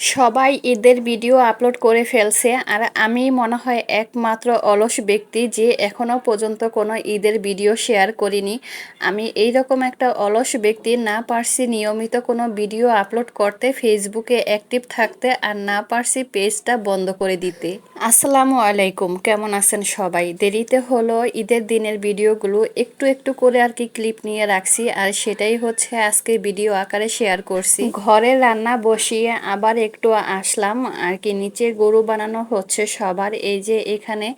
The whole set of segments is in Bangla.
সবাই ঈদের ভিডিও আপলোড করে ফেলছে আর আমি মনে হয় একমাত্র অলস ব্যক্তি যে এখনও পর্যন্ত কোনো ঈদের ভিডিও শেয়ার করিনি। আমি এই রকম একটা অলস ব্যক্তি না পারছি নিয়মিত কোনো ভিডিও আপলোড করতে, ফেসবুকে অ্যাক্টিভ থাকতে আর না পারছি পেজটা বন্ধ করে দিতে। আসসালামু আলাইকুম, কেমন আছেন সবাই? দেরিতে হলো, ঈদের দিনের ভিডিওগুলো একটু একটু করে আর কি ক্লিপ নিয়ে রাখছি আর সেটাই হচ্ছে আজকে ভিডিও আকারে শেয়ার করছি। ঘরে রান্না বসিয়ে আবার একটু আসলাম, আর কি নিচে গরু বানানো হচ্ছে সবার। এই যে এখানে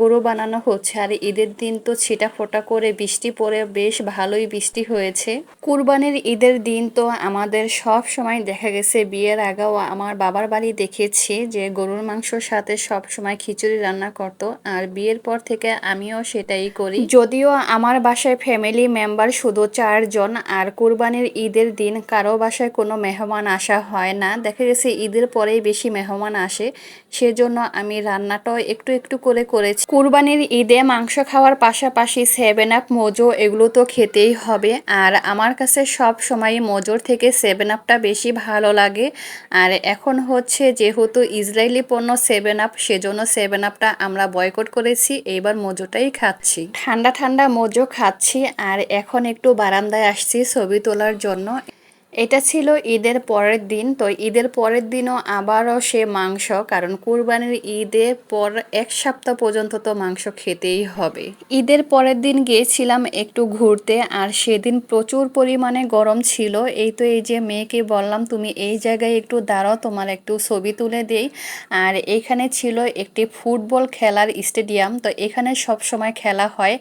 গরু বানানো হচ্ছে, আর ঈদের দিন তো ছিটা ফোটা করে বৃষ্টি পড়ে, বেশ ভালোই বৃষ্টি হয়েছে। কুরবানির ঈদের দিন তো আমাদের সব সময় দেখা গেছে, বিয়ের আগেও আমার বাবার বাড়ি দেখেছি যে গরুর মাংসর সাথে সব সময় খিচুড়ি রান্না করত, আর বিয়ের পর থেকে আমিও সেটাই করি। যদিও আমার বাসায় ফ্যামিলি মেম্বার শুধু চারজন, আর কুরবানির ঈদের দিন কারও বাসায় কোনো মেহমান আসা হয় না। দেখা গেছে ঈদের পরেই বেশি মেহমান আসে, সেজন্য আমি রান্নাটাও একটু একটু করে করেছি। কুরবানির ঈদে মাংস খাওয়ার পাশাপাশি সেভেন আপ মোজো এগুলো তো খেতেই হবে। আর আমার কাছে সব সময় মোজোর থেকে সেভেন আপটা বেশি ভালো লাগে। আর এখন হচ্ছে যেহেতু ইসরায়েলি পণ্য সেভেন আপ সেজন্য সেভেন আপটা আমরা বয়কট করেছি এইবার মোজোটাই খাচ্ছি। ঠান্ডা ঠান্ডা মোজো খাচ্ছি, আর এখন একটু বারান্দায় আসছি ছবি তোলার জন্য। এটা ছিল ঈদের পরের দিন, তো ঈদের পরের দিনও আবারও সে মাংস, কারণ কুরবানির ঈদের পর এক সপ্তাহ পর্যন্ত তো মাংস খেতেই হবে। ঈদের পরের দিন গিয়েছিলাম একটু ঘুরতে, আর সেদিন প্রচুর পরিমাণে গরম ছিল। এই তো এই যে মেয়েকে বললাম, তুমি এই জায়গায় একটু দাঁড়াও, তোমার একটু ছবি তুলে দেই। আর এখানে ছিল একটি ফুটবল খেলার স্টেডিয়াম, তো এখানে সব সময় খেলা হয়।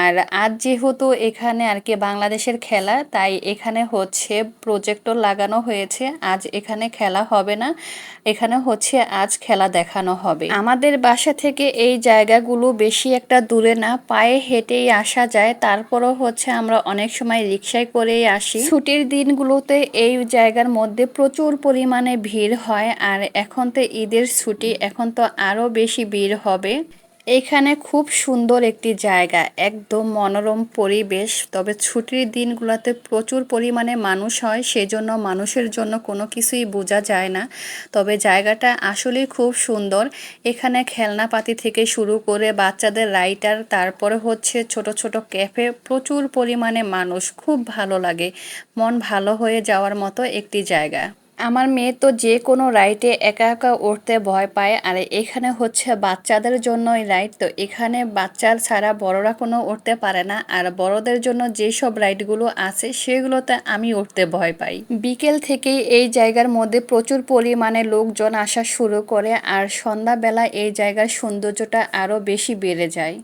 আর আজ যেহেতু এখানে আর কি বাংলাদেশের খেলা, তাই এখানে হচ্ছে প্রজেক্টর লাগানো হয়েছে, আজ এখানে খেলা হবে না। এখানে হচ্ছে আজ খেলা দেখানো হবে। আমাদের বাসা থেকে এই জায়গাগুলো বেশি একটা দূরে না, পায়ে হেঁটেই আসা যায়। তারপরও হচ্ছে আমরা অনেক সময় রিক্সায় করেই আসি। ছুটির দিনগুলোতে এই জায়গার মধ্যে প্রচুর পরিমাণে ভিড় হয়, আর এখন তো ঈদের ছুটি, এখন তো আরও বেশি ভিড় হবে। এখানে খুব সুন্দর একটি জায়গা, একদম মনোরম পরিবেশ, তবে ছুটির দিনগুলোতে প্রচুর পরিমাণে মানুষ হয়, সেজন্য মানুষের জন্য কোনো কিছুই বোঝা যায় না। তবে জায়গাটা আসলেই খুব সুন্দর। এখানে খেলনাপাতি থেকে শুরু করে বাচ্চাদের রাইটার, তারপরে হচ্ছে ছোট ছোট ক্যাফে, প্রচুর পরিমাণে মানুষ, খুব ভালো লাগে। মন ভালো হয়ে যাওয়ার মতো একটি জায়গা। আমার মেয়ে তো যে কোনো রাইডে একা একা উঠতে ভয় পায়, আর এখানে হচ্ছে বাচ্চাদের জন্যই রাইড। তো এখানে বাচ্চার ছাড়া বড়রা কোনো উঠতে পারে না, আর বড়দের জন্য যেসব রাইডগুলো আছে সেগুলোতে আমি উঠতে ভয় পাই। বিকেল থেকেই এই জায়গার মধ্যে প্রচুর পরিমাণে লোকজন আসা শুরু করে, আর সন্ধ্যাবেলা এই জায়গার সৌন্দর্যটা আরও বেশি বেড়ে যায়।